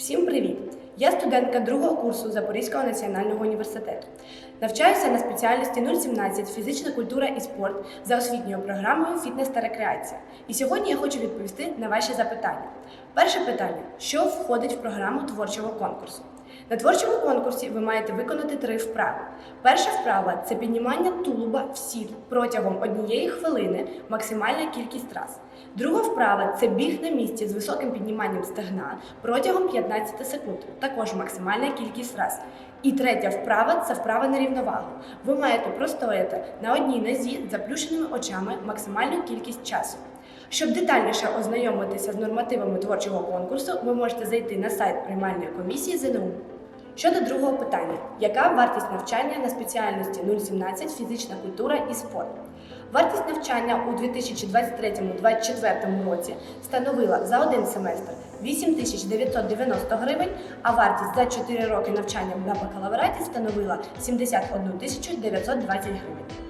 Всім привіт! Я студентка другого курсу Запорізького національного університету. Навчаюся на спеціальності 017 фізична культура і спорт за освітньою програмою Фітнес та рекреація. І сьогодні я хочу відповісти на ваші запитання. Перше питання: що входить в програму творчого конкурсу? На творчому конкурсі ви маєте виконати три вправи. Перша вправа це піднімання тулуба в сіл протягом однієї хвилини, максимальна кількість раз. Друга вправа це біг на місці з високим підніманням стегна протягом 15 секунд, також максимальна кількість раз. І третя вправа це вправа на рівновагу. Ви маєте простояти на одній нозі з заплющеними очами максимальну кількість часу. Щоб детальніше ознайомитися з нормативами творчого конкурсу, ви можете зайти на сайт приймальної комісії ЗНУ. Щодо другого питання, яка вартість навчання на спеціальності 017 фізична культура і спорт? Вартість навчання у 2023-2024 році становила за один семестр 8990 гривень, а вартість за 4 роки навчання на бакалавраті становила 71 920 гривень.